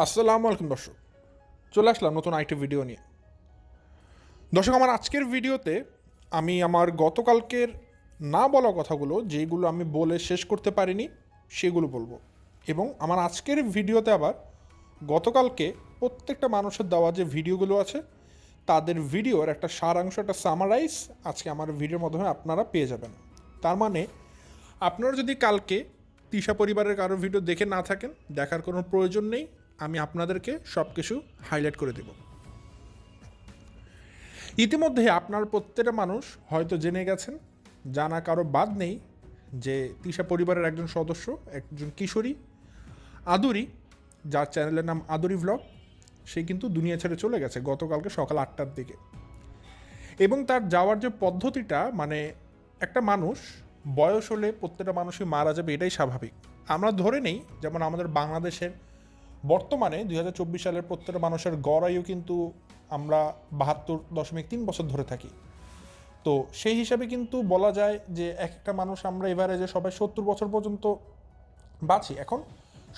আসসালামু আলাইকুম দর্শক। চলে আসলাম নতুন আইটি ভিডিও নিয়ে। দর্শক, আমার আজকের ভিডিওতে আমি আমার গতকালকের না বলা কথাগুলো, যেগুলো আমি বলে শেষ করতে পারিনি, সেগুলো বলব। এবং আমার আজকের ভিডিওতে আবার গতকালকে প্রত্যেকটা মানুষের দেওয়া যে ভিডিওগুলো আছে, তাদের ভিডিওর একটা সারাংশ, একটা সামারাইজ আজকে আমার ভিডিওর মাধ্যমে আপনারা পেয়ে যাবেন। তার মানে আপনারা যদি কালকে তিশা পরিবারের কারও ভিডিও দেখে না থাকেন, দেখার কোনো প্রয়োজন নেই। আমি আপনাদেরকে সব কিছু হাইলাইট করে দেব। ইতিমধ্যে আপনার প্রত্যেকটা মানুষ হয়তো জেনে গেছেন, জানা কারও বাদ নেই যে তিশা পরিবারের একজন সদস্য, একজন কিশোরী, আদুরি, যার চ্যানেলের নাম আদুরি ভ্লগ সে কিন্তু দুনিয়া ছেড়ে চলে গেছে গতকালকে সকাল আটটার দিকে। এবং তার যাওয়ার যে পদ্ধতিটা মানে একটা মানুষ বয়স হলে প্রত্যেকটা মানুষই মারা যাবে, এটাই স্বাভাবিক। আমরা ধরে নেই, যেমন আমাদের বাংলাদেশের বর্তমানে দুই হাজার চব্বিশ সালের প্রত্যেকটা মানুষের গড় আয়ু কিন্তু আমরা বাহাত্তর দশমিক তিন বছর ধরে থাকি। তো সেই হিসাবে কিন্তু বলা যায় যে এক একটা মানুষ আমরা এবারে যে সবাই সত্তর বছর পর্যন্ত বাঁচি। এখন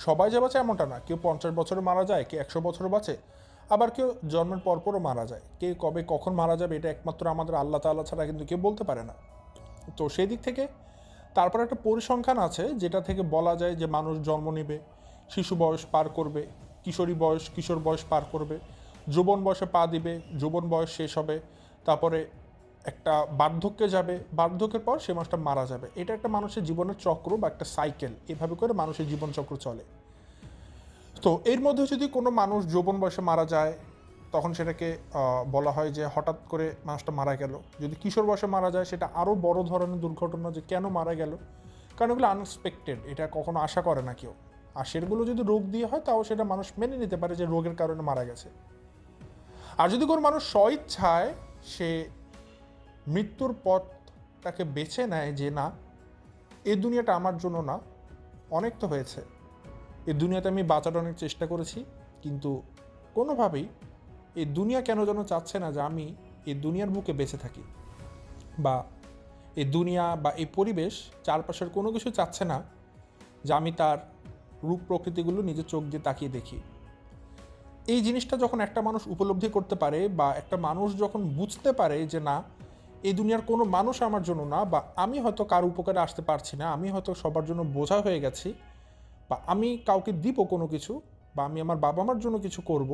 সবাই যে বাঁচে এমনটা না, কেউ পঞ্চাশ বছরে মারা যায়, কেউ একশো বছরে বাঁচে, আবার কেউ জন্মের পরপরও মারা যায়। কে কবে কখন মারা যাবে এটা একমাত্র আমাদের আল্লাহ তাল্লাহ ছাড়া কিন্তু কেউ বলতে পারে না। তো সেই দিক থেকে তারপর একটা পরিসংখ্যান আছে যেটা থেকে বলা যায় যে মানুষ জন্ম নেবে শিশু বয়স পার করবে, কিশোরী বয়স, কিশোর বয়স পার করবে, যৌবন বয়সে পা দিবে, যৌবন বয়স শেষ হবে, তারপরে একটা বার্ধক্যে যাবে, বার্ধক্যের পর সে মানুষটা মারা যাবে। এটা একটা মানুষের জীবনের চক্র বা একটা সাইকেল এভাবে করে মানুষের জীবন চক্র চলে। তো এর মধ্যে যদি কোনো মানুষ যৌবন বয়সে মারা যায়, তখন সেটাকে বলা হয় যে হঠাৎ করে মানুষটা মারা গেল। যদি কিশোর বয়সে মারা যায়, সেটা আরও বড় ধরনের দুর্ঘটনা যে কেন মারা গেল, কারণ এগুলো আনএক্সপেক্টেড এটা কখনো আশা করে না কেউ। আর সেগুলো যদি রোগ দিয়ে হয়, তাও সেটা মানুষ মেনে নিতে পারে যে রোগের কারণে মারা গেছে। আর যদি কোনো মানুষ স্বইচ্ছায় সে মৃত্যুর পথটাকে বেছে নেয় যে, না, এ দুনিয়াটা আমার জন্য না, অনেক তো হয়েছে। এই দুনিয়াতে আমি বাঁচার অনেক চেষ্টা করেছি, কিন্তু কোনোভাবেই এই দুনিয়া কেন যেন চাচ্ছে না যে আমি এই দুনিয়ার বুকে বেঁচে থাকি? বা এই দুনিয়া বা এই পরিবেশ চারপাশের কোনো কিছু চাচ্ছে না যে আমি তার রূপ প্রকৃতিগুলো নিজের চোখ দিয়ে তাকিয়ে দেখি। এই জিনিসটা যখন একটা মানুষ উপলব্ধি করতে পারে বা একটা মানুষ যখন বুঝতে পারে যে না, এই দুনিয়ার কোনো মানুষ আমার জন্য না বা আমি হয়তো কার উপকারে আসতে পারছি না, আমি হয়তো সবার জন্য বোঝা হয়ে গেছি বা আমি কাউকে দিব কোনো কিছু বা আমি আমার বাবা মার জন্য কিছু করব,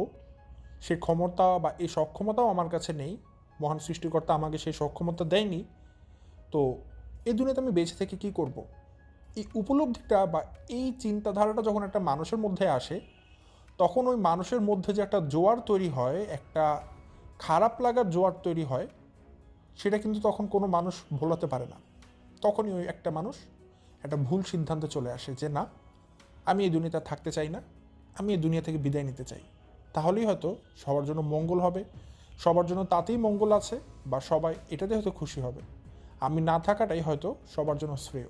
সে ক্ষমতা বা এই সক্ষমতাও আমার কাছে নেই, মহান সৃষ্টিকর্তা আমাকে সেই সক্ষমতা দেয়নি, তো এই দুনিয়াতে আমি বেঁচে থেকে কী করব? এই উপলব্ধিটা বা এই চিন্তাধারাটা যখন একটা মানুষের মধ্যে আসে, তখন ওই মানুষের মধ্যে যে একটা জোয়ার তৈরি হয়, একটা খারাপ লাগার জোয়ার তৈরি হয়, সেটা কিন্তু তখন কোনো মানুষ ভোলাতে পারে না। তখনই ওই একটা মানুষ একটা ভুল সিদ্ধান্তে চলে আসে যে, না, আমি এই দুনিয়াতে থাকতে চাই না। আমি এই দুনিয়া থেকে বিদায় নিতে চাই। তাহলেই হয়তো সবার জন্য মঙ্গল হবে, সবার জন্য তাতেই মঙ্গল আছে বা সবাই এটাতে হয়তো খুশি হবে। আমি না থাকাটাই হয়তো সবার জন্য শ্রেয়।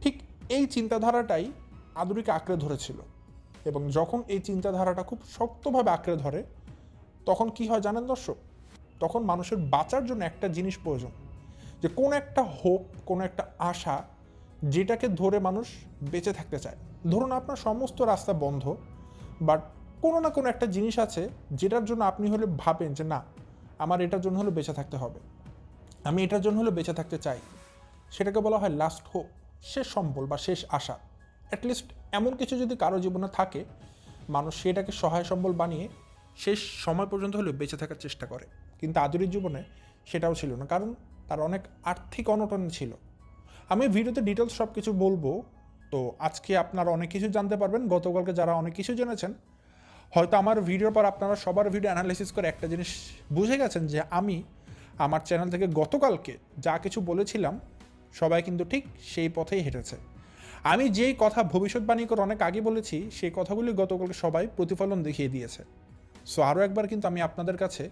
ঠিক এই চিন্তাধারাটাই আদুরিকে আঁকড়ে ধরেছিল এবং যখন এই চিন্তাধারাটা খুব শক্তভাবে আঁকড়ে ধরে, তখন কি হয় জানেন দর্শক? তখন মানুষের বাঁচার জন্য একটা জিনিস প্রয়োজন, যে কোন একটা হোপ, কোন একটা আশা যেটাকে ধরে মানুষ বেঁচে থাকতে চায়। ধরুন আপনার সমস্ত রাস্তা বন্ধ বাট কোনো না কোনো একটা জিনিস আছে যেটার জন্য আপনি হলে ভাবেন যে না, আমার এটার জন্য হলে বেঁচে থাকতে হবে। আমি এটার জন্য হলে বেঁচে থাকতে চাই। সেটাকে বলা হয় লাস্ট হোপ শেষ সম্বল বা শেষ আশা। অ্যাটলিস্ট এমন কিছু যদি কারও জীবনে থাকে, মানুষ সেটাকে সহায় সম্বল বানিয়ে শেষ সময় পর্যন্ত হলেও বেঁচে থাকার চেষ্টা করে। কিন্তু আদুরির জীবনে সেটাও ছিল না, কারণ তার অনেক আর্থিক অনটন ছিল। আমি ভিডিওতে ডিটেলস সব কিছু বলব, তো আজকে আপনারা অনেক কিছু জানতে পারবেন। গতকালকে যারা অনেক কিছু জেনেছেন, হয়তো আমার ভিডিওর পর আপনারা সবার ভিডিও অ্যানালিসিস করে একটা জিনিস বুঝে গেছেন যে আমি আমার চ্যানেল থেকে গতকালকে যা কিছু বলেছিলাম সবাই কিন্তু ঠিক সেই পথেই হেঁটেছে। আমি যেই কথা ভবিষ্যৎবাণী করে অনেক আগে বলেছি, সেই কথাগুলি গতকালকে সবাই প্রতিফলন দেখিয়ে দিয়েছে। সো আরও একবার কিন্তু আমি আপনাদের কাছে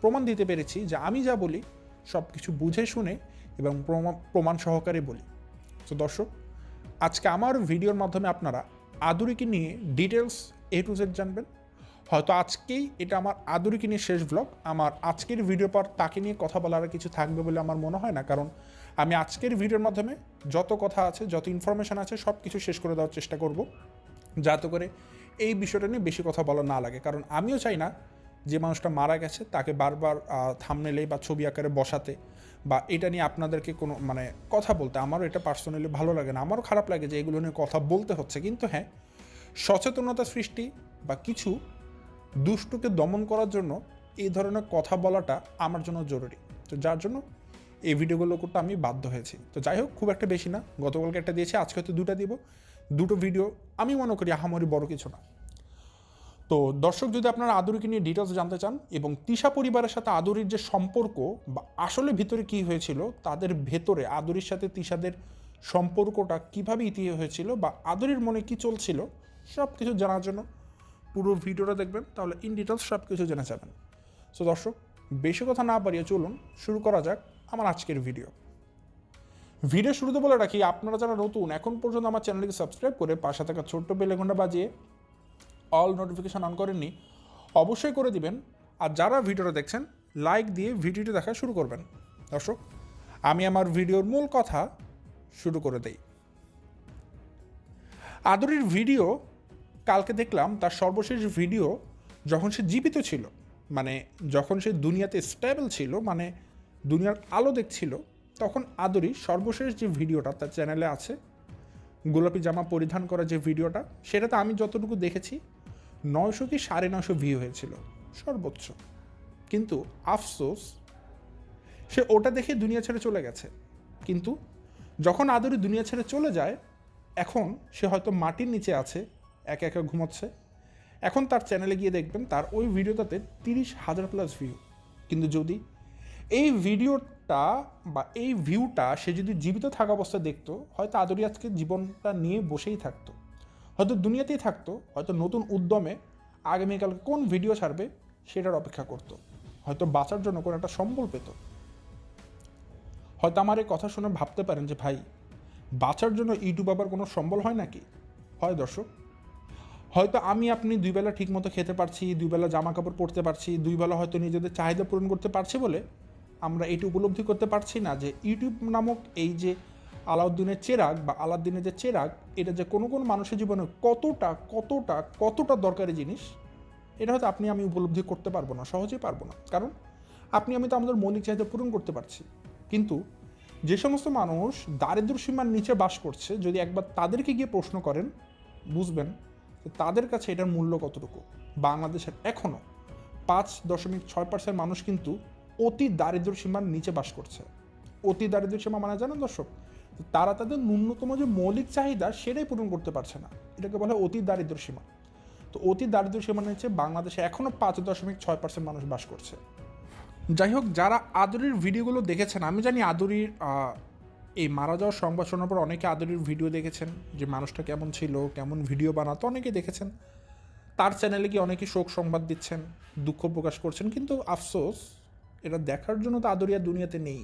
প্রমাণ দিতে পেরেছি যে আমি যা বলি সব কিছু বুঝে শুনে এবং প্রমা- প্রমাণ সহকারে বলি। তো দর্শক, আজকে আমার ভিডিওর মাধ্যমে আপনারা আদুরিকে নিয়ে ডিটেলস এ টু জেড জানবেন। হয়তো আজকেই এটা আমার আদুরিকে নিয়ে শেষ ব্লগ আমার আজকের ভিডিও পর তাকে নিয়ে কথা বলার কিছু থাকবে বলে আমার মনে হয় না, কারণ আমি আজকের ভিডিওর মাধ্যমে যত কথা আছে, যত ইনফরমেশন আছে সব কিছু শেষ করে দেওয়ার চেষ্টা করব। যাতে করে এই বিষয়টা নিয়ে বেশি কথা বলা না লাগে। কারণ আমিও চাই না যে মানুষটা মারা গেছে, তাকে বারবার থামনেলে বা ছবি আকারে বসাতে বা এটা নিয়ে আপনাদেরকে কোনো মানে কথা বলতে। আমারও এটা পার্সোনালি ভালো লাগে না। আমারও খারাপ লাগে যে এগুলো নিয়ে কথা বলতে হচ্ছে। কিন্তু হ্যাঁ সচেতনতা সৃষ্টি বা কিছু দুষ্টুকে দমন করার জন্য এই ধরনের কথা বলাটা আমার জন্য জরুরি। তো যার জন্য এই ভিডিওগুলো করতে আমি বাধ্য হয়েছি। তো যাই হোক, খুব একটা বেশি না। গতকালকে একটা দিয়েছি, আজকে হয়তো দুটো দিব। দুটো ভিডিও, আমি মনে করি আহামরি বড় কিছু না। তো দর্শক, যদি আপনারা আদুরিকে নিয়ে ডিটেলস জানতে চান এবং তিশা পরিবারের সাথে আদুরির যে সম্পর্ক বা আসলে ভিতরে কি হয়েছিল, তাদের ভেতরে আদুরির সাথে তিশাদের সম্পর্কটা কীভাবে ইতিহাস হয়েছিল বা আদুরির মনে কি চলছিল সব কিছু জানার জন্য পুরো ভিডিওটা দেখবেন। তাহলে ইন ডিটেলস সব কিছু জেনে যাবেন। সো দর্শক, বেশি কথা না বাড়িয়ে চলুন, শুরু করা যাক আমার আজকের ভিডিও ভিডিও শুরুতে বলে রাখি, আপনারা যারা নতুন, এখন পর্যন্ত আমার চ্যানেলকে সাবস্ক্রাইব করে পাশে থাকা ছোট্ট বেলে ঘণ্টা বাজিয়ে অল নোটিফিকেশান অন করেননি, অবশ্যই করে দিবেন। আর যারা ভিডিওটা দেখছেন লাইক দিয়ে ভিডিওটি দেখা শুরু করবেন। দর্শক, আমি আমার ভিডিওর মূল কথা শুরু করে দেই। আদরির ভিডিও কালকে দেখলাম, তার সর্বশেষ ভিডিও যখন সে জীবিত ছিল মানে যখন সে দুনিয়াতে স্টেবল ছিল মানে দুনিয়ার আলো দেখছিল, তখন আদরি সর্বশেষ যে ভিডিওটা তার চ্যানেলে আছে, গোলাপি জামা পরিধান করা যে ভিডিওটা, সেটাতে আমি যতটুকু দেখেছি, নয়শো কি সাড়ে নয়শো ভিউ হয়েছিল, সর্বোচ্চ। কিন্তু আফসোস, সে ওটা দেখে দুনিয়া ছেড়ে চলে গেছে। কিন্তু যখন আদরি দুনিয়া ছেড়ে চলে যায়, এখন সে হয়তো মাটির নিচে আছে, একা একা ঘুমোচ্ছে। এখন তার চ্যানেলে গিয়ে দেখবেন তার ওই ভিডিওটাতে তিরিশ হাজার প্লাস ভিউ কিন্তু যদি এই ভিডিওটা বা এই ভিউটা সে যদি জীবিত থাকা অবস্থায় দেখতো, হয়তো আদরি আজকে জীবনটা নিয়ে বসেই থাকতো। হয়তো দুনিয়াতেই থাকতো, হয়তো নতুন উদ্যমে আগামীকাল কোন ভিডিও ছাড়বে সেটার অপেক্ষা করতো। হয়তো বাঁচার জন্য কোনো একটা সম্বল পেত। হয়তো আমার এই কথা শুনে ভাবতে পারেন যে, ভাই, বাঁচার জন্য ইউটিউব আবার কোনো সম্বল হয় নাকি? হয় দর্শক। হয়তো আমি আপনি দুই বেলা ঠিকমতো খেতে পারছি, দুই বেলা জামা কাপড় পরতে পারছি, দুই বেলা হয়তো নিজেদের চাহিদা পূরণ করতে পারছি বলে আমরা এটি উপলব্ধি করতে পারছি না যে ইউটিউব নামক এই যে আলাউদ্দিনের চেরাগ বা আলাউদ্দিনের যে চেরাগ, এটা যে কোনো কোনো মানুষের জীবনে কতটা কতটা কতটা দরকারি জিনিস, এটা হয়তো আপনি আমি উপলব্ধি করতে পারব না, সহজেই পারব না। কারণ আপনি, আমি তো আমাদের মৌলিক চাহিদা পূরণ করতে পারছি। কিন্তু যে সমস্ত মানুষ দারিদ্র সীমার নিচে বাস করছে, যদি একবার তাদেরকে গিয়ে প্রশ্ন করেন, বুঝবেন যে তাদের কাছে এটার মূল্য কতটুকু। বাংলাদেশের এখনও পাঁচ দশমিক ছয় পার্সেন্ট মানুষ কিন্তু অতি দারিদ্র সীমার নিচে বাস করছে। অতি দারিদ্র সীমা মানে জানেন দর্শক, তারা তাদের ন্যূনতম যে মৌলিক চাহিদা সেটাই পূরণ করতে পারছে না। এটাকে বলা হয় অতি দারিদ্র সীমা। তো অতি দারিদ্র সীমা নিচে বাংলাদেশে এখনও পাঁচ দশমিক ছয় পার্সেন্ট মানুষ বাস করছে। যাই হোক, যারা আদরির ভিডিওগুলো দেখেছেন, আমি জানি আদরির এই মারা যাওয়ার সংবাদ শোনার পর অনেকে আদরির ভিডিও দেখেছেন, যে মানুষটা কেমন ছিল, কেমন ভিডিও বানাতো অনেকে দেখেছেন। তার চ্যানেলে গিয়ে অনেকে শোক সংবাদ দিচ্ছেন, দুঃখ প্রকাশ করছেন, কিন্তু আফসোস এটা দেখার জন্য তো আদরিয়া দুনিয়াতে নেই।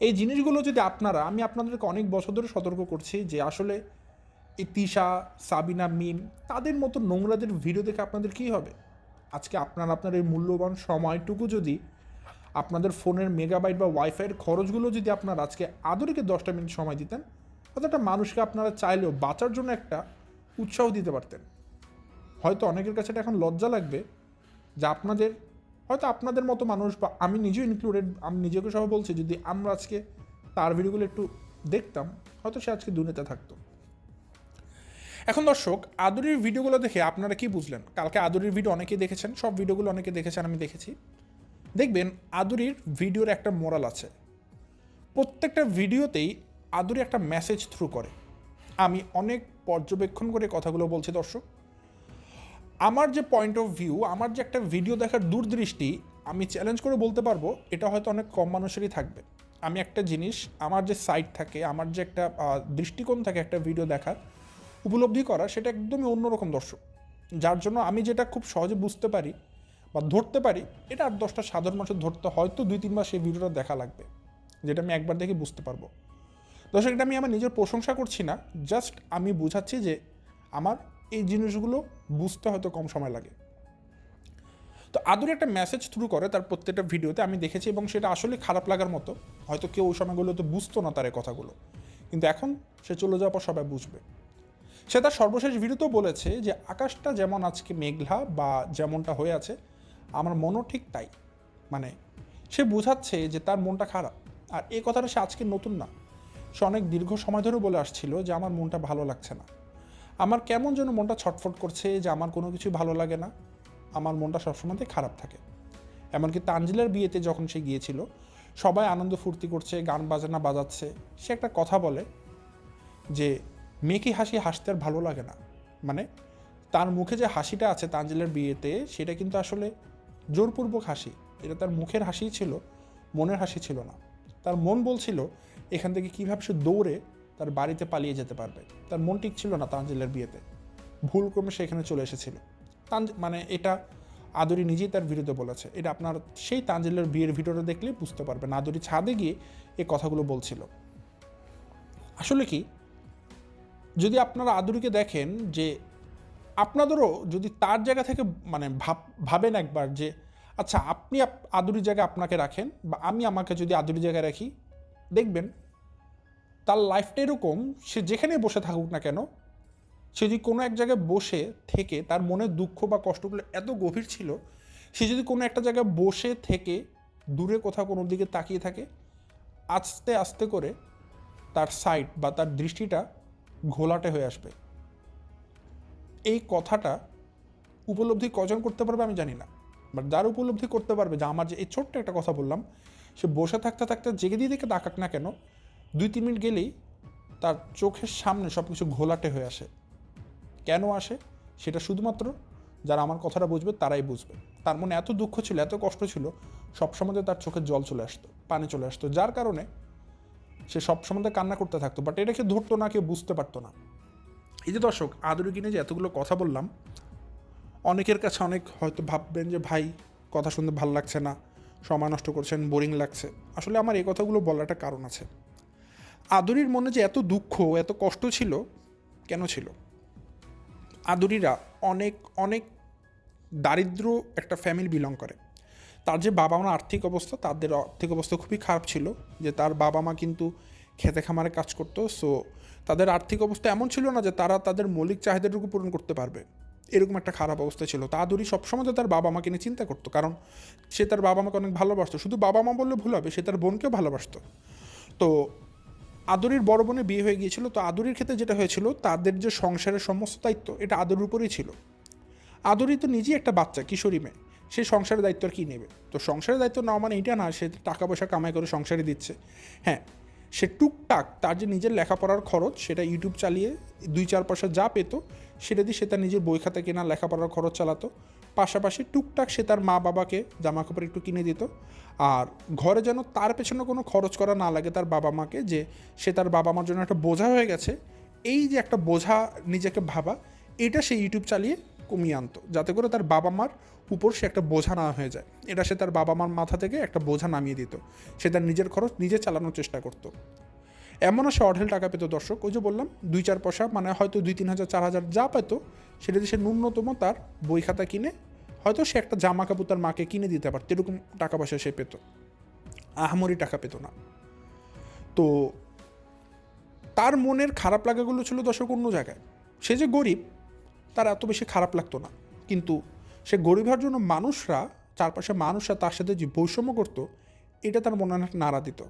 এই জিনিসগুলো যদি আপনারা, আমি আপনাদেরকে অনেক বছর ধরে সতর্ক করছি যে আসলে এই তিশা, সাবিনা, মিম, তাদের মতো নোংরাদের ভিডিও দেখে আপনাদের কী হবে? আজকে আপনার আপনার এই মূল্যবান সময়টুকু যদি আপনাদের ফোনের মেগাবাইট বা ওয়াইফাইয়ের খরচগুলো যদি আপনার আজকে আদরিকে দশটা মিনিট সময় দিতেন হয়তো একটা মানুষকে আপনারা চাইলেও বাঁচার জন্য একটা উৎসাহ দিতে পারতেন। হয়তো অনেকের কাছে এটা এখন লজ্জা লাগবে যে আপনাদের হয়তো আপনাদের মতো মানুষ বা আমি নিজেও ইনক্লুডেড আমি নিজেকে সহ বলছি, যদি আমরা আজকে তার ভিডিওগুলো একটু দেখতাম, হয়তো সে আজকে দুনিয়াতে থাকতো। এখন দর্শক, আদুরির ভিডিওগুলো দেখে আপনারা কি বুঝলেন? কালকে আদুরির ভিডিও অনেকেই দেখেছেন, সব ভিডিওগুলো অনেকে দেখেছেন, আমি দেখেছি। দেখবেন, আদুরির ভিডিওর একটা মোরাল আছে। প্রত্যেকটা ভিডিওতেই আদুরি একটা মেসেজ থ্রু করে। আমি অনেক পর্যবেক্ষণ করে কথাগুলো বলছি দর্শক। আমার যে পয়েন্ট অফ ভিউ আমার যে একটা ভিডিও দেখার দূরদৃষ্টি, আমি চ্যালেঞ্জ করে বলতে পারব, এটা হয়তো অনেক কম মানুষেরই থাকবে। আমি একটা জিনিস, আমার যে সাইট থাকে, আমার যে একটা দৃষ্টিকোণ থাকে একটা ভিডিও দেখার, উপলব্ধি করা, সেটা একদমই অন্যরকম দর্শক। যার জন্য আমি যেটা খুব সহজে বুঝতে পারি বা ধরতে পারি, এটা আর দশটা সাধারণ মানুষের ধরতে হয়তো দুই তিনবার সেই ভিডিওটা দেখা লাগবে, যেটা আমি একবার দেখে বুঝতে পারব। দর্শক, এটা আমি আমার নিজের প্রশংসা করছি না জাস্ট আমি বুঝাচ্ছি যে আমার এই জিনিসগুলো বুঝতে হয়তো কম সময় লাগে। তো আদুরে একটা মেসেজ থ্রু করে তার প্রত্যেকটা ভিডিওতে আমি দেখেছি এবং সেটা আসলে খারাপ লাগার মতো। হয়তো কেউ ওই সময়গুলো সময়গুলোতে বুঝতো না তার কথাগুলো। কিন্তু এখন সে চলে যাওয়ার পর সবাই বুঝবে। সে তার সর্বশেষ ভিডিওতেও বলেছে যে, আকাশটা যেমন আজকে মেঘলা বা যেমনটা হয়ে আছে, আমার মনও ঠিক তাই। মানে সে বোঝাচ্ছে যে তার মনটা খারাপ। আর এই কথাটা সে আজকে নতুন না। সে অনেক দীর্ঘ সময় ধরে বলে আসছিল যে, আমার মনটা ভালো লাগছে না। আমার কেমন যেন মনটা ছটফট করছে যে আমার কোনো কিছু ভালো লাগে না। আমার মনটা সবসময়তে খারাপ থাকে। এমনকি তানজিলার বিয়েতে যখন সে গিয়েছিল, সবাই আনন্দ ফুর্তি করছে, গান বাজনা বাজাচ্ছে। সে একটা কথা বলে যে, মেয়েকে হাসি হাসতে আর ভালো লাগে না। মানে তার মুখে যে হাসিটা আছে তানজিলের বিয়েতে, সেটা কিন্তু আসলে জোরপূর্বক হাসি। এটা তার মুখের হাসিই ছিল, মনের হাসি ছিল না। তার মন বলছিল, এখান থেকে কীভাবে সে দৌড়ে তার বাড়িতে পালিয়ে যেতে পারবে। তার মন ঠিক ছিল না তানজিলের বিয়েতে। ভুল ক্রমে সে এখানে চলে এসেছিল। তান মানে এটা আদরি নিজেই তার বিরুদ্ধে বলেছে। এটা আপনার সেই তানজিলের বিয়ের ভিডিওটা দেখলেই বুঝতে পারবেন। আদরি ছাদে গিয়ে এ কথাগুলো বলছিল। আসলে কি, যদি আপনারা আদুরিকে দেখেন যে আপনাদেরও যদি তার জায়গা থেকে মানে ভাব, ভাবেন একবার যে আচ্ছা আপনি আপ- আদুরির জায়গায় আপনাকে রাখেন বা আমি আমাকে যদি আদুরির জায়গায় রাখি, দেখবেন তার লাইফটা এরকম, সে যেখানে বসে থাকুক না কেন, সে যদি কোনো এক জায়গায় বসে থেকে তার মনের দুঃখ বা কষ্টগুলো এত গভীর ছিল, সে যদি কোনো একটা জায়গায় বসে থেকে দূরে কোথাও কোনো দিকে তাকিয়ে থাকে, আস্তে আস্তে করে তার সাইট বা তার দৃষ্টিটা ঘোলাটে হয়ে আসবে। এই কথাটা উপলব্ধি কজন করতে পারবে আমি জানি না বাট যার উপলব্ধি করতে পারবে, যে আমার যে এই ছোট্ট একটা কথা বললাম, সে বসে থাকতে থাকতে জেগে দিয়ে দিকে তাকাক না কেন দুই তিন মিনিট গেলেই তার চোখের সামনে সব কিছু ঘোলাটে হয়ে আসে। কেন আসে? সেটা শুধুমাত্র যারা আমার কথাটা বুঝবে তারাই বুঝবে। তার মনে এত দুঃখ ছিল, এত কষ্ট ছিল সব সবসময় তার চোখের জল চলে আসতো, পানি চলে আসতো, যার কারণে সে সব সবসময় কান্না করতে থাকতো বাট এটাকে ধরতো না, কেউ বুঝতে পারতো না। এই যে দর্শক, আদুরি কিনে যে এতগুলো কথা বললাম, অনেকের কাছে অনেক হয়তো ভাববেন যে, ভাই, কথা শুনতে ভালো লাগছে না, সময় নষ্ট করছেন, বোরিং লাগছে। আসলে আমার এই কথাগুলো বলার একটা কারণ আছে। আদুরির মনে যে এত দুঃখ, এত কষ্ট ছিল, কেন ছিল? আদুরিরা অনেক অনেক দারিদ্র একটা ফ্যামিলি বিলং করে। তার যে বাবা মার আর্থিক অবস্থা, তাদের আর্থিক অবস্থা খুবই খারাপ ছিল, যে তার বাবা মা কিন্তু খেতে খামারে কাজ করতো সো তাদের আর্থিক অবস্থা এমন ছিল না যে তারা তাদের মৌলিক চাহিদাটুকু পূরণ করতে পারবে। এরকম একটা খারাপ অবস্থা ছিল। তা আদুরি সবসময় তার বাবা মাকে নিয়ে চিন্তা করতো, কারণ সে তার বাবা মাকে অনেক ভালোবাসতো। শুধু বাবা মা বললে ভুল হবে, সে তার বোনকেও ভালোবাসতো। তো আদরির বড় বোনের বিয়ে হয়ে গিয়েছিল, তো আদরির ক্ষেত্রে যেটা হয়েছিল, তাদের যে সংসারের সমস্ত দায়িত্ব, এটা আদরের উপরেই ছিল। আদরি তো নিজেই একটা বাচ্চা, কিশোরী মেয়ে। সে সংসারের দায়িত্ব আর কী নেবে? তো সংসারের দায়িত্ব নেওয়া মানে এটা না, সে টাকা পয়সা কামাই করে সংসারে দিচ্ছে। হ্যাঁ সে টুকটাক তার যে নিজের লেখাপড়ার খরচ, সেটা ইউটিউব চালিয়ে দুই চার পয়সা যা পেত, সেটা দিয়ে সে তার নিজের বই খাতা কেনা লেখাপড়ার খরচ চালাতো। পাশাপাশি টুকটাক সে তার মা বাবাকে জামা কাপড় একটু কিনে দিত। আর ঘরে যেন তার পেছনে কোনো খরচ করা না লাগে তার বাবা মাকে যে সে তার বাবা মার জন্য একটা বোঝা হয়ে গেছে, এই যে একটা বোঝা নিজেকে ভাবা, এটা সে ইউটিউব চালিয়ে কমিয়ে আনতো, যাতে করে তার বাবা মার উপর সে একটা বোঝা না হয়ে যায়। এটা সে তার বাবা মার মাথা থেকে একটা বোঝা নামিয়ে দিত, সে তার নিজের খরচ নিজে চালানোর চেষ্টা করতো। এমনও সে অঢেল টাকা পেত দর্শক, ওই যে বললাম দুই চার পয়সা মানে হয়তো দুই তিন হাজার, চার হাজার যা পেত, সেটা দিয়ে সে ন্যূনতম তার বই খাতা কিনে হয়তো সে একটা জামা কাপড় তার মাকে কিনে দিতে পারত, এরকম টাকা পয়সা সে পেত। আহামরি টাকা পেত না। তো তার মনের খারাপ লাগাগুলো ছিল দর্শক অন্য জায়গায়। সে যে গরিব, তার এত বেশি খারাপ লাগতো না। কিন্তু সে গরিব হওয়ার জন্য মানুষরা, চারপাশে মানুষরা তার সাথে যে বৈষম্য করতো, এটা তার মনে নাড়া দিত।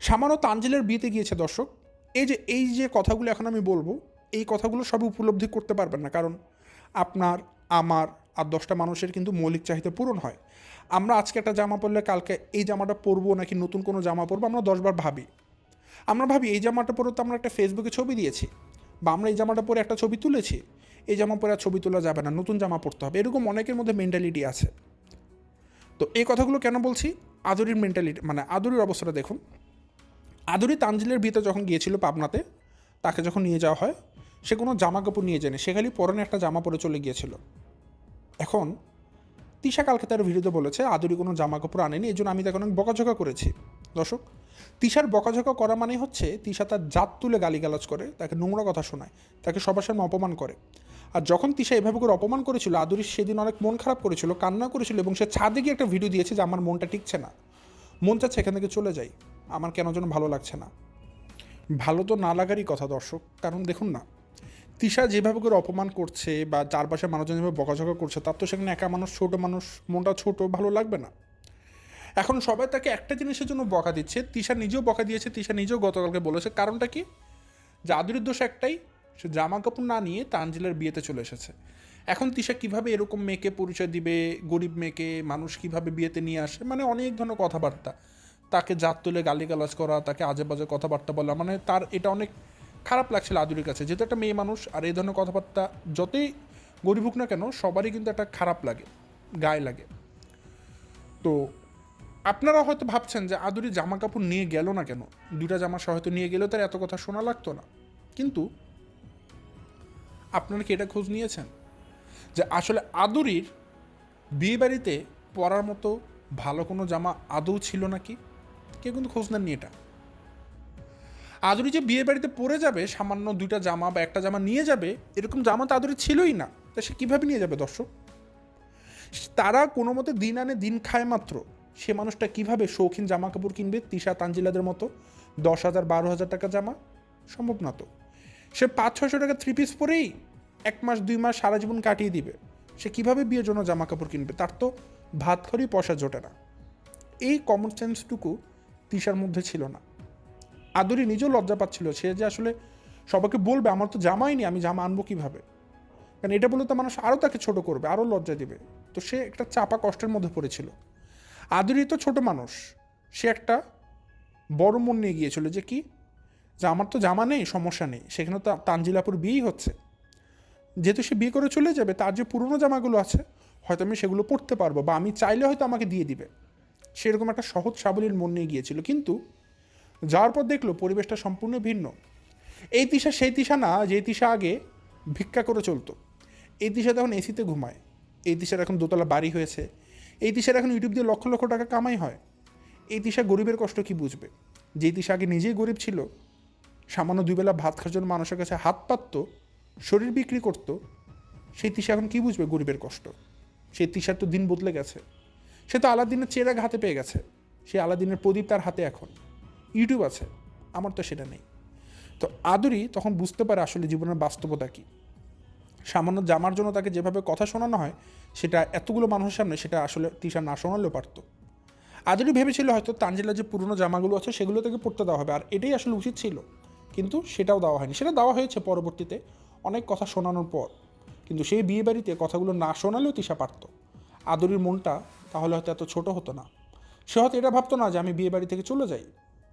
সামান্য তানজিলের বিয়েতে গিয়েছে দর্শক। এই যে এই যে কথাগুলো এখন আমি বলব, এই কথাগুলো সব উপলব্ধি করতে পারবেন না। কারণ আপনার, আমার আর দশটা মানুষের কিন্তু মৌলিক চাহিদা পূরণ হয়। আমরা আজকে একটা জামা পরলে কালকে এই জামাটা পরবো নাকি নতুন কোনো জামা পরবো আমরা দশবার ভাবি। আমরা ভাবি এই জামাটা পরে তো আমরা একটা ফেসবুকে ছবি দিয়েছি বা আমরা এই জামাটা পরে একটা ছবি তুলেছি। এই জামা পরে আর ছবি তোলা যাবে না, নতুন জামা পরতে হবে। এরকম অনেকের মধ্যে মেন্টালিটি আছে। তো এই কথাগুলো কেন বলছি? আদুরির মেন্টালিটি মানে আদুরির অবস্থাটা দেখুন। আদুরি তানজিলের ভিতরে যখন গিয়েছিল পাবনাতে, তাকে যখন নিয়ে যাওয়া হয়, সে কোনো জামা কাপড় নিয়ে যায়নি। সে খালি পরনে একটা জামা পরে চলে গিয়েছিল। এখন তিশা কালকে তার ভিডিওতে বলেছে, আদুরি কোনো জামা কাপড় আনেনি এই জন্য আমি তাকে অনেক বকাঝকা করেছি। দর্শক, তিশার বকাঝকা করা মানে হচ্ছে তিশা তার জাত তুলে গালিগালাজ করে, তাকে নোংরা কথা শোনায়, তাকে সবার সামনে অপমান করে। আর যখন তিশা এভাবে করে অপমান করেছিল, আদুরি সেদিন অনেক মন খারাপ করেছিল, কান্না করেছিল এবং সে ছাদে গিয়ে একটা ভিডিও দিয়েছে যে আমার মনটা টিকছে না। মন চাচ্ছে এখান থেকে চলে যাই, আমার কেন যেন ভালো লাগছে না। ভালো তো না লাগারই কথা দর্শক, কারণ দেখুন না তিশা যেভাবে করে অপমান করছে বা চারপাশে মানুষজন যেভাবে বকাঝকা করছে, তার তো সেখানে একা মানুষ, ছোট মানুষ, মনটা ছোট, ভালো লাগবে না। এখন সবাই তাকে একটা জিনিসের জন্য বকা দিচ্ছে, তিশা নিজেও বকা দিয়েছে, তিশা নিজেও গতকালকে বলেছে, কারণটা কি? যে আদুরির দোষ একটাই, সে জামা কাপড় না নিয়ে তানজিলের বিয়েতে চলে এসেছে। এখন তিশা কীভাবে এরকম মেয়েকে পরিচয় দিবে, গরিব মেয়েকে, মানুষ কীভাবে বিয়েতে নিয়ে আসে মানে অনেক ধরনের কথাবার্তা। তাকে জাত তুলে গালিগালাজ করা, তাকে আজে বাজে কথাবার্তা বলা মানে তার এটা অনেক খারাপ লাগছিল আদুরির কাছে। যেহেতু একটা মেয়ে মানুষ, আর এই ধরনের কথাবার্তা যতই গরিব হোক না কেন, সবারই কিন্তু একটা খারাপ লাগে, গায়ে লাগে। তো আপনারা হয়তো ভাবছেন যে আদুরি জামা কাপড় নিয়ে গেল না কেন? দুইটা জামা সহ হয়তো নিয়ে গেলেও তার এত কথা শোনা লাগতো না। কিন্তু আপনারা কি এটা খোঁজ নিয়েছেন? যে আসলে আদুরির বিয়ে বাড়িতে পরার মতো ভালো কোনো জামা আদৌ ছিল নাকি? কেউ কিন্তু খোঁজ নেননি এটা। আদুরি যে বিয়ে বাড়িতে পরে যাবে, সামান্য দুইটা জামা বা একটা জামা নিয়ে যাবে, এরকম জামা তো আদুরি ছিলই না। তা সে কীভাবে নিয়ে যাবে দর্শক? তারা কোনো মতে দিন আনে, দিন খায় মাত্র। সে মানুষটা কীভাবে শৌখিন জামা কাপড় কিনবে, তিশা তানজিলাদের মতো? দশ হাজার, বারো হাজার টাকা জামা? সম্ভব না তো। সে পাঁচ ছশো টাকা থ্রি পিস পরেই এক মাস, দুই মাস সারা জীবন কাটিয়ে দিবে। সে কীভাবে বিয়ের জন্য জামা কাপড় কিনবে? তার তো ভাত খড়ি, পয়সা জোটে না। এই কমন সেন্সটুকু তিশার মধ্যে ছিল না। আদরি নিজেও লজ্জা পাচ্ছিল। সে যে আসলে সবাইকে বলবে, আমার তো জামাই নেই, আমি জামা আনব কীভাবে? কারণ এটা বলে তো মানুষ আরও তাকে ছোট করবে আরও লজ্জা দেবে। তো সে একটা চাপা কষ্টের মধ্যে পড়েছিল। আদরি তো ছোট মানুষ, সে একটা বড় মন নিয়ে গিয়েছিল যে কি? যে আমার তো জামা নেই, সমস্যা নেই। সেখানে তো তানজিলাপুর বিয়েই হচ্ছে। যেহেতু সে বিয়ে করে চলে যাবে, তার যে পুরনো জামাগুলো আছে, হয়তো আমি সেগুলো পরতে পারব, বা আমি চাইলে হয়তো আমাকে দিয়ে দিবে। সেরকম একটা সহজ সাবলীল মন নিয়ে গিয়েছিল। কিন্তু যাওয়ার পর দেখল পরিবেশটা সম্পূর্ণ ভিন্ন। এই তিশা সেই তিশা না যে তিশা আগে ভিক্ষা করে চলতো। এই তিশা তখন এসিতে ঘুমায়। এই তিশার এখন দোতলা বাড়ি হয়েছে। এই তিশার এখন ইউটিউব দিয়ে লক্ষ লক্ষ টাকা কামাই হয়। এই তিশা গরিবের কষ্ট কি বুঝবে? যে তিশা আগে নিজেই গরিব ছিল, সামান্য দুবেলা ভাত খাওয়ার জন্য মানুষের কাছে হাত পাতত, শরীর বিক্রি করতো, সেই তিশা এখন কি বুঝবে গরিবের কষ্ট? সেই তিশার তো দিন বদলে গেছে। সে তো আলাদিনের চেরাগ হাতে পেয়ে গেছে। সে আলাদিনের প্রদীপ তার হাতে এখন। ইউটিউব আছে, আমার তো সেটা নেই। তো আদুরি তখন বুঝতে পারে আসলে জীবনের বাস্তবতা কী। সামান্য জামার জন্য তাকে যেভাবে কথা শোনানো হয়, সেটা এতগুলো মানুষের সামনে সেটা আসলে তিশা না শোনালেও পারতো। আদুরি ভেবেছিল হয়তো তানজিলার যে পুরনো জামাগুলো আছে, সেগুলো থেকে পড়তে দেওয়া হবে, আর এটাই আসলে উচিত ছিল। কিন্তু সেটাও দেওয়া হয়নি। সেটা দেওয়া হয়েছে পরবর্তীতে অনেক কথা শোনানোর পর। কিন্তু সেই বিয়ে বাড়িতে কথাগুলো না শোনালেও তৃষা পারত। আদুরির মনটা তাহলে হয়তো এত ছোট হতো না। সে হয়তো এটা ভাবতো না যে আমি বিয়ে বাড়ি থেকে চলে যাই।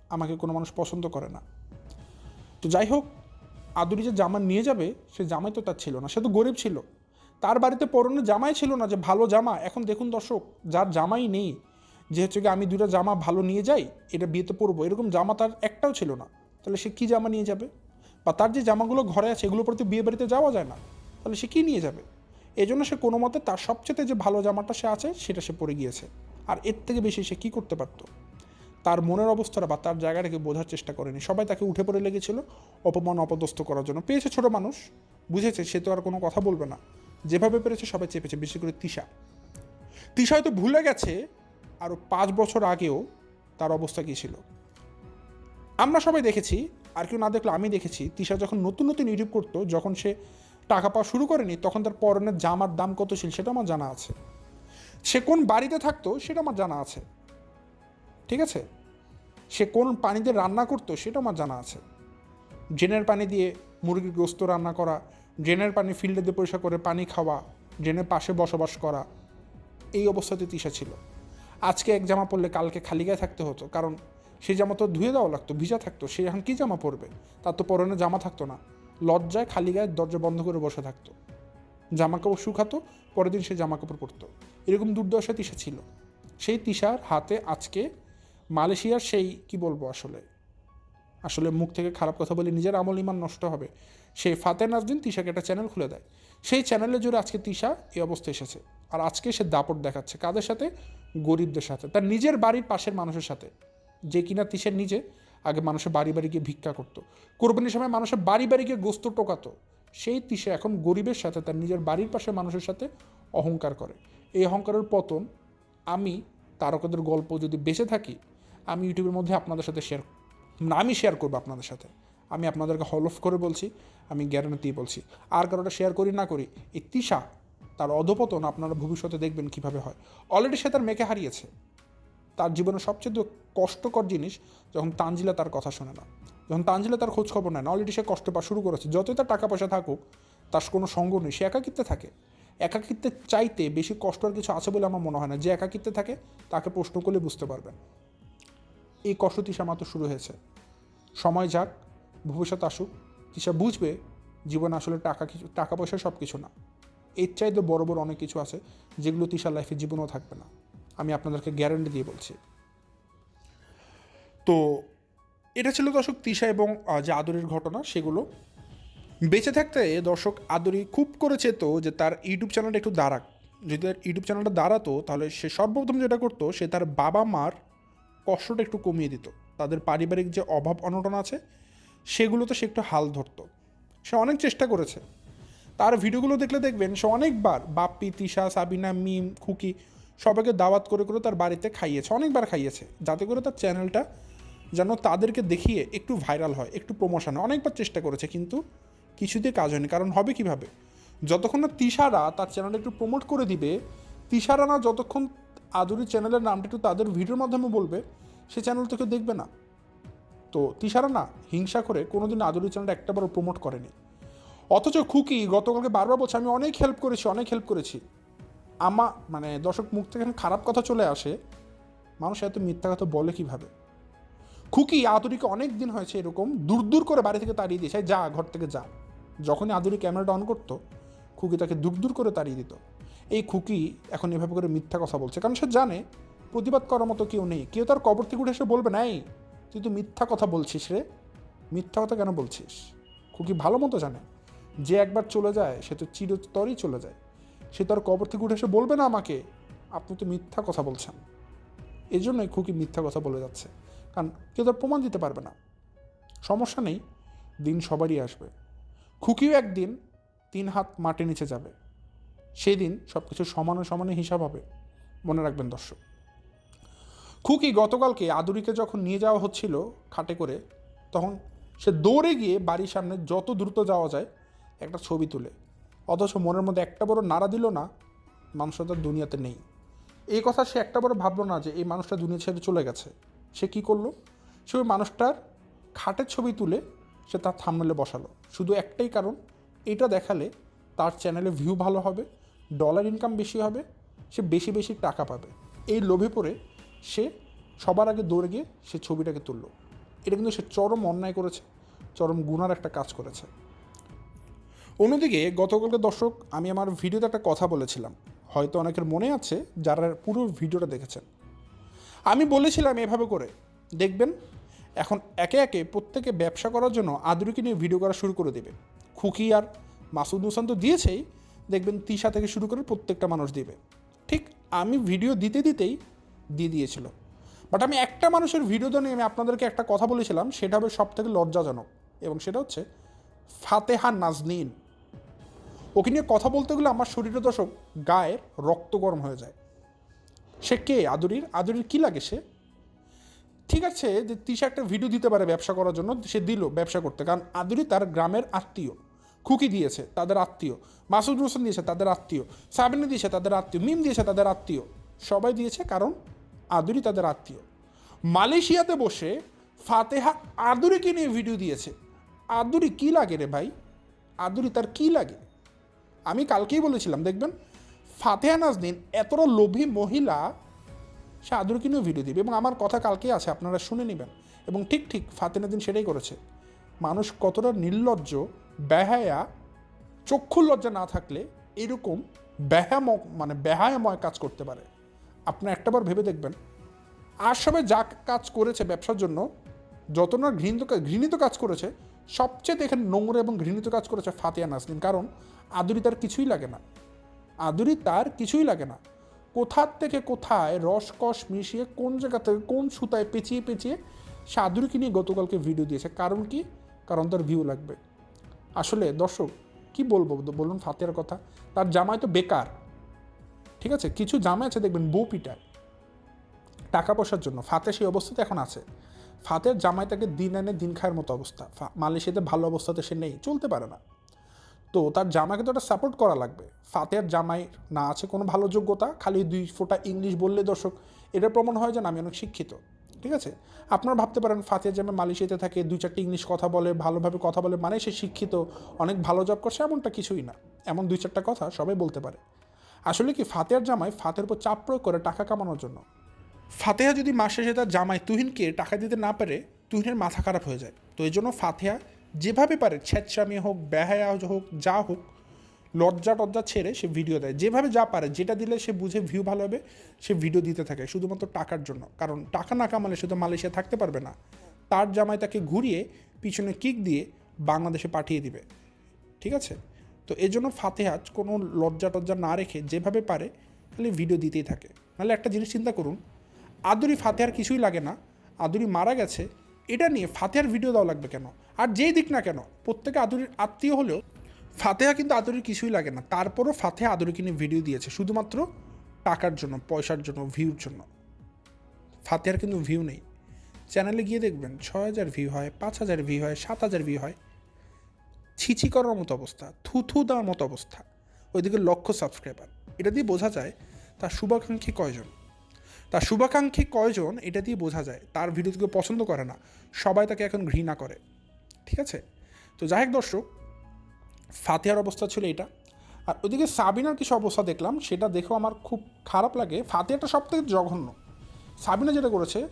আমাকে কোনো মানুষ পছন্দ করে না। তো যাই হোক, আদুরি যে জামা নিয়ে যাবে, সে জামাই তো তার ছিল না, সে তো গরিব ছিল। তার বাড়িতে পরনে জামাই ছিল না যে ভালো জামা। এখন দেখুন দর্শক, যার জামাই নেই, যে হচ্ছে কি আমি দুটা জামা ভালো নিয়ে যাই, এটা বিয়েতে পরবো, এরকম জামা তার একটাও ছিল না। তাহলে সে কী জামা নিয়ে যাবে? বা তার যে জামাগুলো ঘরে আছে এগুলো পরে তো বিয়ে বাড়িতে যাওয়া যায় না। তাহলে সে কী নিয়ে যাবে? এই জন্য সে কোনো মতে তার সবচেয়ে যে ভালো জামাটা সে আছে, সেটা সে পরে গিয়েছে। আর এর থেকে বেশি সে কী করতে পারতো? তার মনের অবস্থাটা বা তার জায়গাটাকে বোঝার চেষ্টা করেনি। সবাই তাকে উঠে পড়ে লেগেছিল অপমান, অপদস্থ করার জন্য। পেয়েছে ছোট মানুষ, বুঝেছে, সে তো আর কোনো কথা বলবে না। যেভাবে পেরেছে সবাই চেপেছে, বিশেষ করে তিশা। তিশা হয়তো ভুলে গেছে আরও পাঁচ বছর আগেও তার অবস্থা কী ছিল। আমরা সবাই দেখেছি, আর কেউ না দেখলে আমি দেখেছি, তিশা যখন নতুন নতুন ইউটিউব করতো, যখন সে টাকা পাওয়া শুরু করেনি, তখন তার পরনের জামার দাম কত ছিল সেটা আমার জানা আছে। সে কোন বাড়িতে থাকতো, সেটা আমার জানা আছে। ঠিক আছে? সে কোন পানিতে রান্না করতো সেটা আমার জানা আছে। ড্রেনের পানি দিয়ে মুরগির গোস্ত রান্না করা, ড্রেনের পানি ফিল্ডে দিয়ে পরিষ্কার করে পানি খাওয়া, ড্রেনের পাশে বসবাস করা, এই অবস্থাতে তিশা ছিল। আজকে এক জামা পরলে কালকে খালি গায়ে থাকতে হতো, কারণ সেই জামা তো ধুয়ে দেওয়া লাগতো, ভিজা থাকতো, সে এখন কী জামা পরবে? তার তো পরনে জামা থাকতো না, লজ্জায় খালি গায়ে দরজা বন্ধ করে বসে থাকতো। জামা কাপড় শুকাতো, পরের দিন সে জামা কাপড় পরতো। এরকম দুর্দশা তিশা ছিল। সেই তিশার হাতে আজকে মালয়েশিয়ার সেই, কি বলব আসলে? আসলে মুখ থেকে খারাপ কথা বলি নিজের আমল ইমান নষ্ট হবে। সেই ফাতে নাজদিন তিশাকে একটা চ্যানেল খুলে দেয়। সেই চ্যানেলে জুড়ে আজকে তিশা এই অবস্থা এসেছে। আর আজকে সে দাপট দেখাচ্ছে কাদের সাথে? গরিবদের সাথে। তার নিজের বাড়ির পাশের মানুষের সাথে। যে কিনা তিসের নিজে আগে মানুষের বাড়ি বাড়ি গিয়ে ভিক্ষা করতো। কোরবানির সময় মানুষের বাড়ি বাড়ি গিয়ে গোস্ত টোকাতো। সেই তিসে এখন গরিবের সাথে তার নিজের বাড়ির পাশের মানুষের সাথে অহংকার করে। এই অহংকারের পতন আমি তারকাদের গল্প যদি বেঁচে থাকি আমি ইউটিউবের মধ্যে আপনাদের সাথে শেয়ার না আমি শেয়ার করব আপনাদের সাথে। আমি আপনাদেরকে হল অফ করে বলছি, আমি গ্যারান্টি বলছি। আর কারোটা শেয়ার করি, না করি, এই তিশা তার অধপতন আপনারা ভবিষ্যতে দেখবেন কীভাবে হয়। অলরেডি সে তার মেয়েকে হারিয়েছে। তার জীবনের সবচেয়ে কষ্টকর জিনিস, যখন তানজিলা তার কথা শোনে না। যখন তানজিলা তার খোঁজ খবর নেয় না অলরেডি সে কষ্ট পাওয়া শুরু করেছে। যতই তার টাকা পয়সা থাকুক, তার কোনো সঙ্গ নেই। সে একাকিত্বে থাকে। একাকিত্বে চাইতে বেশি কষ্ট আর কিছু আছে বলে আমার মনে হয় না। যে একাকিত্বে থাকে, তাকে প্রশ্ন করলে বুঝতে পারবেন। এই কষ্ট মাত্র শুরু হয়েছে। সময় যাক, ভবিষ্যৎ আসুক। তিশা বুঝবে, জীবনে আসলে টাকা কিছু টাকা পয়সা সব কিছু না। এর চাইতে বড় বড় অনেক কিছু আছে, যেগুলো তিশার লাইফে জীবনেও থাকবে না। আমি আপনাদেরকে গ্যারান্টি দিয়ে বলছি। তো, এটা ছিল দর্শক তিশা এবং যে আদরের ঘটনা, সেগুলো। বেঁচে থাকতে দর্শক আদরি খুব করেছে তো যে তার ইউটিউব চ্যানেলটা একটু দাঁড়াক। যদি তার ইউটিউব চ্যানেলটা দাঁড়াতো, তাহলে সে সর্বপ্রথম যেটা করতো, সে তার বাবা মার কষ্টটা একটু কমিয়ে দিত। তাদের পারিবারিক যে অভাব অনটন আছে, সেগুলোতে সে একটু হাল ধরতো। সে অনেক চেষ্টা করেছে। তার ভিডিওগুলো দেখলে দেখবেন, সে অনেকবার বাপ্পি, তিশা, সাবিনা, মিম, খুকি সবাইকে দাওয়াত করে করে তার বাড়িতে খাইয়েছে, অনেকবার খাইয়েছে, যাতে করে তার চ্যানেলটা যেন তাদেরকে দেখিয়ে একটু ভাইরাল হয়, একটু প্রমোশন হয়। অনেকবার চেষ্টা করেছে, কিন্তু কিছুতে কাজ হয়নি। কারণ হবে কীভাবে? যতক্ষণ না তিশারা তার চ্যানেলটা একটু প্রমোট করে দিবে, তিশারা না যতক্ষণ আদুরি চ্যানেলের নামটা একটু তাদের ভিডিওর মাধ্যমে বলবে, সে চ্যানেল তো কেউ দেখবে না। তো তিশারা না হিংসা করে কোনোদিন আদুরি চ্যানেলটা একটাবারও প্রমোট করেনি। অথচ খুকি গতকালকে বারবার বলছে, আমি অনেক হেল্প করেছি, অনেক হেল্প করেছি। আমা মানে দর্শক মুখ থেকে খারাপ কথা চলে আসে, মানুষ এত মিথ্যা কথা বলে কীভাবে? খুকি আদুরিকে অনেক দিন হয়েছে এরকম দূর দূর করে বাড়ি থেকে তাড়িয়ে দিয়েছে যা, ঘর থেকে যা। যখনই আদুরি ক্যামেরাটা অন করতো, খুকি তাকে দূর দূর করে তাড়িয়ে দিত। এই খুকি এখন এভাবে করে মিথ্যা কথা বলছে। কারণ সে জানে, প্রতিবাদ করার মতো কেউ নেই। কেউ তার কবর থেকে উঠে এসে বলবে, নাই, তুই তো মিথ্যা কথা বলছিস রে। মিথ্যা কথা কেন বলছিস? খুকি ভালো মতো জানে। যে একবার চলে যায়, সে তো চিরতরই চলে যায়। সে তার কবর থেকে উঠে এসে বলবে না আমাকে, আপনি তো মিথ্যা কথা বলছেন। এই জন্যই খুকি মিথ্যা কথা বলে যাচ্ছে। কারণ কেউ তার প্রমাণ দিতে পারবে না। সমস্যা নেই, দিন সবারই আসবে। খুকিও একদিন তিন হাত মাটির নিচে যাবে। সেই দিন সব কিছু সমানে সমানে হিসাব হবে। মনে রাখবেন দর্শক। খুকি গতকালকে আদুরিকে যখন নিয়ে যাওয়া হচ্ছিল খাটে করে, তখন সে দৌড়ে গিয়ে বাড়ির সামনে যত দ্রুত যাওয়া যায় একটা ছবি তুলে। অথচ মনের মধ্যে একটা বড় নাড়া দিল না মানুষটা তার দুনিয়াতে নেই। এই কথা সে একটা বড় ভাবলো না যে এই মানুষটা দুনিয়া ছেড়ে চলে গেছে। সে কি করল? সে ওই মানুষটার খাটের ছবি তুলে সে তার থামনেলে বসালো। শুধু একটাই কারণ, এটা দেখালে তার চ্যানেলে ভিউ ভালো হবে ডলার ইনকাম বেশি হবে, সে বেশি বেশি টাকা পাবে। এই লোভে পড়ে সে সবার আগে দৌড়ে গিয়ে সে ছবিটাকে তুললো। এটা কিন্তু সে চরম অন্যায় করেছে, চরম গুনার একটা কাজ করেছে। অন্যদিকে গতকালকে দর্শক, আমি আমার ভিডিওতে একটা কথা বলেছিলাম। হয়তো অনেকের মনে আছে যারা পুরো ভিডিওটা দেখেছেন। আমি বলেছিলাম এভাবে করে, দেখবেন এখন একে একে প্রত্যেকে ব্যবসা করার জন্য আদুরিকে নিয়ে ভিডিও করা শুরু করে দেবে। খুকি আর মাসুদ হুসান তো দিয়েছেই দেখবেন তিশা থেকে শুরু করে প্রত্যেকটা মানুষ দিবে। ঠিক আমি ভিডিও দিতে দিতেই দিয়ে দিয়েছিল। বাট আমি একটা মানুষের ভিডিও নিয়ে আমি আপনাদেরকে একটা কথা বলেছিলাম, সেটা হবে সব থেকে লজ্জাজনক এবং সেটা হচ্ছে ফাতেহা নাজনীন। ওকে নিয়ে কথা বলতে গেলে আমার শরীরে দর্শক গায়ের রক্ত গরম হয়ে যায়। সে কে? আদুরির? আদুরির কী লাগে সে? ঠিক আছে যে তিশা একটা ভিডিও দিতে পারে ব্যবসা করার জন্য, সে দিল ব্যবসা করতে। কারণ আদুরি তার গ্রামের আত্মীয়। খুকি দিয়েছে, তাদের আত্মীয়। মাসুদ হোসেন দিয়েছে, তাদের আত্মীয়। সাবিনা দিয়েছে, তাদের আত্মীয়। মিম দিয়েছে, তাদের আত্মীয়। সবাই দিয়েছে কারণ আদুরি তাদের আত্মীয়। মালয়েশিয়াতে বসে ফাতেহা আদুরিকে নিয়ে ভিডিও দিয়েছে। আদুরি কি লাগে রে ভাই? আদুরি তার কি লাগে? আমি কালকেই বলেছিলাম, দেখবেন ফাতেহা নাজনীন এতটা লোভী মহিলা, সে আদুরকে নিয়েও ভিডিও দিবে। এবং আমার কথা কালকেই আছে, আপনারা শুনে নেবেন। এবং ঠিক ঠিক, ফাতেহা নাজনীন সেটাই করেছে। মানুষ কতটা নির্লজ্জ বেহায়া, চক্ষু লজ্জা না থাকলে এরকম ব্যাহাম মানে বেহায়াময় কাজ করতে পারে। আপনি একটাবার ভেবে দেখবেন। আর সবে যা কাজ করেছে ব্যবসার জন্য, যত না ঘৃণিত ঘৃণিত কাজ করেছে, সবচেয়ে দেখেন নোংরা এবং ঘৃণিত কাজ করেছে ফাতিয়া নাসরিন। কারণ আদুরি তার কিছুই লাগে না। আদুরি তার কিছুই লাগে না। কোথার থেকে কোথায় রসকস মিশিয়ে কোন জায়গা থেকে কোন সুতায় পেঁচিয়ে পেঁচিয়ে সে আদুরিকে নিয়ে গতকালকে ভিডিও দিয়েছে। কারণ কি? কারণ তার ভিউ লাগবে। আসলে দর্শক, কি বলব? বলুন ফাতেহার কথা। তার জামাই তো বেকার। ঠিক আছে? কিছু জামাই আছে, দেখবেন বউ পিটায়। টাকা পয়সার জন্য। ফাতে সেই অবস্থাতে এখন আছে। ফাতের জামাই তাকে দিন এনে দিন খায়ের মতো অবস্থা। মালয়েশিয়াতে ভালো অবস্থাতে সে নেই, চলতে পারে না। তো তার জামাকে তো একটা সাপোর্ট করা লাগবে। ফাতের জামাই না আছে কোনো ভালো যোগ্যতা, খালি দুই ফোঁটা ইংলিশ বললে দর্শক এটা প্রমাণ হয় যে আমি অনেক শিক্ষিত। ঠিক আছে? আপনারা ভাবতে পারেন ফাতেহার জামাই মালয়েশিয়াতে থাকে, দুই চারটি ইংলিশ কথা বলে, ভালোভাবে কথা বলে মানে সে শিক্ষিত, অনেক ভালো জব করছে, এমনটা কিছুই না। এমন দুই চারটা কথা সবাই বলতে পারে। আসলে কি ফাতেহার জামাই ফাতের উপর চাপ প্রয়োগ করে টাকা কামানোর জন্য? ফাতেহা যদি মাস শেষে তার জামাই তুহিনকে টাকা দিতে না পারে, তুহিনের মাথা খারাপ হয়ে যায়। তো এই জন্য ফাতেহা যেভাবে পারে ছেচ্ছামি হোক, বেহায়া হোক, যা হোক লজ্জা টজ্জা ছেড়ে সে ভিডিও দেয়। যেভাবে যা পারে, যেটা দিলে সে বুঝে ভিউ ভালো হবে, সে ভিডিও দিতে থাকে, শুধুমাত্র টাকার জন্য। কারণ টাকা না কামালে সে তো মালয়েশিয়া থাকতে পারবে না। তার জামাই তাকে ঘুরিয়ে পিছনে কিক দিয়ে বাংলাদেশে পাঠিয়ে দিবে। ঠিক আছে? তো এই জন্য ফাতেহা কোনো লজ্জা টজ্জা না রেখে যেভাবে পারে, খালি ভিডিও দিতেই থাকে। নাহলে একটা জিনিস চিন্তা করুন, আদুরি ফাতেহার কিছুই লাগে না, আদুরি মারা গেছে, এটা নিয়ে ফাতেহার ভিডিও দেওয়া লাগবে কেন? আর যেই দিক না কেন, প্রত্যেকে আদুরির আত্মীয় হলেও ফাতেহা কিন্তু আদুরির কিছুই লাগে না। তারপরও ফাতেহা আদুরিকে কিনে ভিডিও দিয়েছে, শুধুমাত্র টাকার জন্য, পয়সার জন্য ভিউর জন্য। ফাতেহার কিন্তু ভিউ নেই। চ্যানেলে গিয়ে দেখবেন, ছয় হাজার ভিউ হয়, পাঁচ হাজার ভিউ হয়, সাত হাজার ভিউ হয়। ছিছি করার মতো অবস্থা থু থু দেওয়ার মতো অবস্থা। ওইদিকে লক্ষ সাবস্ক্রাইবার এটা দিয়ে বোঝা যায়, তার শুভাকাঙ্ক্ষী কয়জন? তার শুভাকাঙ্ক্ষী কয়জন, এটা দিয়ে বোঝা যায়, তার ভিডিওকে পছন্দ করে না। সবাই তাকে এখন ঘৃণা করে। ঠিক আছে? তো যাই হোক দর্শক ফাতিহার অবস্থা ছিল এটা। আর ওইদিকে সাবিনার কিছু অবস্থা দেখলাম, সেটা দেখেও আমার খুব খারাপ লাগে। ফাতিহাটা সব থেকে জঘন্য। সাবিনা যেটা করেছে,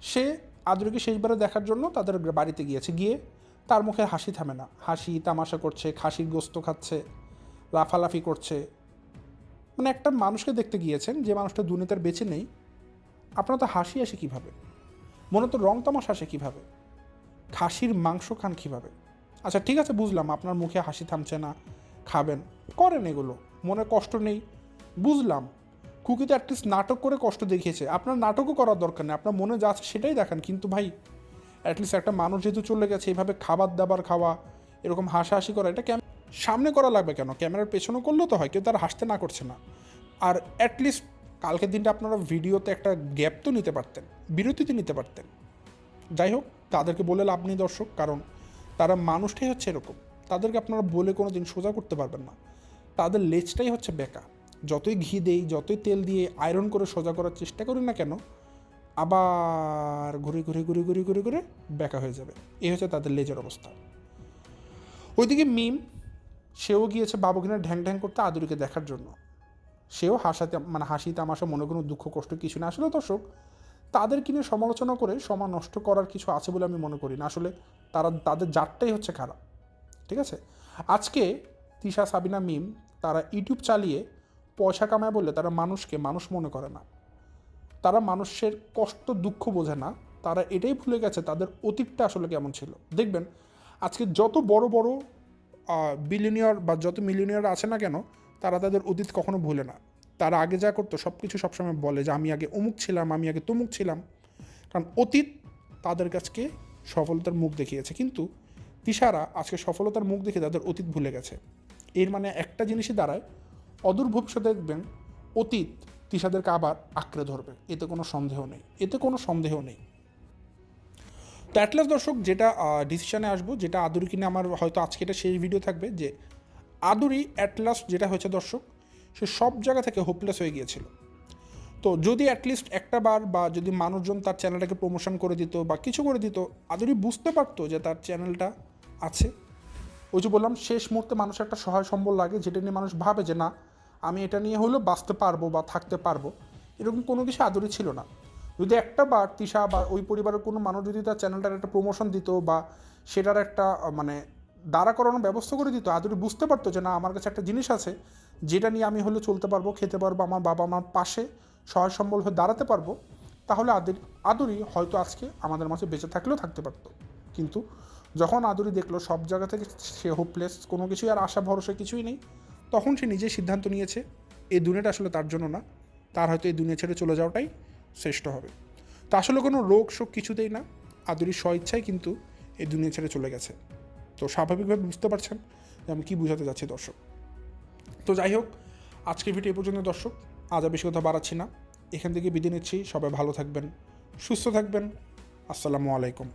সে আদুরিকে শেষবারে দেখার জন্য তাদের বাড়িতে গিয়েছে। গিয়ে তার মুখে হাসি থামে না। হাসি, তামাশা করছে, খাসির গোস্ত খাচ্ছে, লাফালাফি করছে। মানে একটা মানুষকে দেখতে গিয়েছেন যে মানুষটা দুর্নীতার বেঁচে নেই। আপনার তো হাসি আসে কীভাবে? মনে তো রং তামাশা আসে কীভাবে? খাসির মাংস খান কীভাবে? আচ্ছা ঠিক আছে, বুঝলাম। আপনার মুখে হাসি থামছে না। খাবেন। করেন এগুলো। মনে কষ্ট নেই। বুঝলাম। কুকি তো অ্যাটলিস্ট নাটক করে কষ্ট দেখিয়েছে। আপনার নাটকও করার দরকার নেই। আপনার মনে যা আছে সেটাই দেখান। কিন্তু ভাই অ্যাটলিস্ট একটা মানুষ যেহেতু চলে গেছে এইভাবে খাবার দাবার খাওয়া, এরকম হাসাহাসি করা, এটা সামনে করা লাগবে কেন? ক্যামেরার পেছনে করলেও তো হয়, কেউ তার হাসতে না করছে না। আর অ্যাটলিস্ট কালকের দিনটা আপনারা ভিডিওতে একটা গ্যাপ তো নিতে পারতেন, বিরতিতে নিতে পারতেন। যাই হোক, তাদেরকে বলে লাভ নেই দর্শক, কারণ তারা মানুষটাই হচ্ছে এরকম। তাদেরকে আপনারা বলে কোনো দিন সোজা করতে পারবেন না। তাদের লেজটাই হচ্ছে বেকা। যতই ঘি দেই, যতই তেল দিয়ে আয়রন করে সোজা করার চেষ্টা করি না কেন, আবার ঘুরে ঘুরে ঘুরে ঘুরে ঘুরে ঘুরে বেকা হয়ে যাবে। এই হচ্ছে তাদের লেজের অবস্থা। ওইদিকে মিম, সেও গিয়েছে বাবুকিনা ঢ্যাং ঢ্যাং করতে আদুরিকে দেখার জন্য। সেও হাসাতে মানে হাসি, তামাশা, মনে কোনো দুঃখ, কষ্ট, কিছু না। আসলে দর্শক তাদের কিনে সমালোচনা করে সময় নষ্ট করার কিছু আছে বলে আমি মনে করি না। আসলে তারা, তাদের জাতটাই হচ্ছে খারাপ। ঠিক আছে? আজকে তিশা, সাবিনা, মিম তারা ইউটিউব চালিয়ে পয়সা কামায় বললে তারা মানুষকে মানুষ মনে করে না। তারা মানুষের কষ্ট, দুঃখ বোঝে না। তারা এটাই ভুলে গেছে তাদের অতীতটা আসলে কেমন ছিল। দেখবেন, আজকে যত বড় বড় বিলিনিয়র বা যত মিলিনিয়র আছে না কেন, তারা তাদের অতীত কখনো ভুলে না। তারা আগে যা করতো সব কিছু সবসময় বলে যে, আমি আগে অমুক ছিলাম, আমি আগে তমুক ছিলাম। কারণ অতীত তাদের কাছকে সফলতার মুখ দেখিয়েছে। কিন্তু তিশারা আজকে সফলতার মুখ দেখে তাদের অতীত ভুলে গেছে। এর মানে একটা জিনিসই দাঁড়ায়, অদূর ভবিষ্যতে দেখবেন অতীত তিশাদেরকে আবার আঁকড়ে ধরবে। এতে কোনো সন্দেহ নেই, এতে কোনো সন্দেহ নেই। তো অ্যাটলাস দর্শক, যেটা ডিসিশনে আসব, যেটা আদুরি কিনে আমার হয়তো আজকে এটা শেষ ভিডিও থাকবে, যে আদুরি অ্যাটলাস যেটা হয়েছে দর্শক সে সব জায়গা থেকে হোপলেস হয়ে গিয়েছিল। তো যদি অ্যাটলিস্ট একটা বার বা যদি মানুষজন তার চ্যানেলটাকে প্রমোশন করে দিত বা কিছু করে দিত, আদুরি বুঝতে পারতো যে তার চ্যানেলটা আছে। ওই যে বললাম, শেষ মুহূর্তে মানুষের একটা সহায় সম্বল লাগে, যেটা নিয়ে মানুষ ভাবে যে না, আমি এটা নিয়ে হলেও বাঁচতে পারব বা থাকতে পারব। এরকম কোনো কিছু আদুরি ছিল না। যদি একটা বার তিশা বা ওই পরিবারের কোনো মানুষ যদি তার চ্যানেলটার একটা প্রমোশন দিত বা সেটার একটা মানে দাঁড়া করানোর ব্যবস্থা করে দিত, আদরি বুঝতে পারতো যে না, আমার কাছে একটা জিনিস আছে যেটা নিয়ে আমি হলে চলতে পারব, খেতে পারব, আমার বাবা মার পাশে সহায় সম্বল হয়ে দাঁড়াতে পারব, তাহলে আদুরি আদুরি হয়তো আজকে আমাদের মাঝে বেঁচে থাকলেও থাকতে পারতো। কিন্তু যখন আদুরি দেখল সব জায়গা থেকে সে হোপলেস কোনো কিছুই আর আশা, ভরসা কিছুই নেই, তখন সে নিজেই সিদ্ধান্ত নিয়েছে, এই দুনিয়াটা আসলে তার জন্য না, তার হয়তো এই দুনিয়া ছেড়ে চলে যাওয়াটাই শ্রেষ্ঠ হবে। তা আসলে কোনো রোগ শোক কিছুতেই না আদুরি স্ব ইচ্ছায় কিন্তু এই দুনিয়া ছেড়ে চলে গেছে। তো স্বাভাবিকভাবে বুঝতে পারছেন যে আমি কী বোঝাতে যাচ্ছি দর্শক। তো যাই হোক আজকে ভিডিও পর্যন্ত দর্শক, আজ আর বেশি কথা বাড়াচ্ছি না। এখান থেকে বিদায় নিচ্ছি, সবাই ভালো থাকবেন, সুস্থ থাকবেন। আসসালামু আলাইকুম।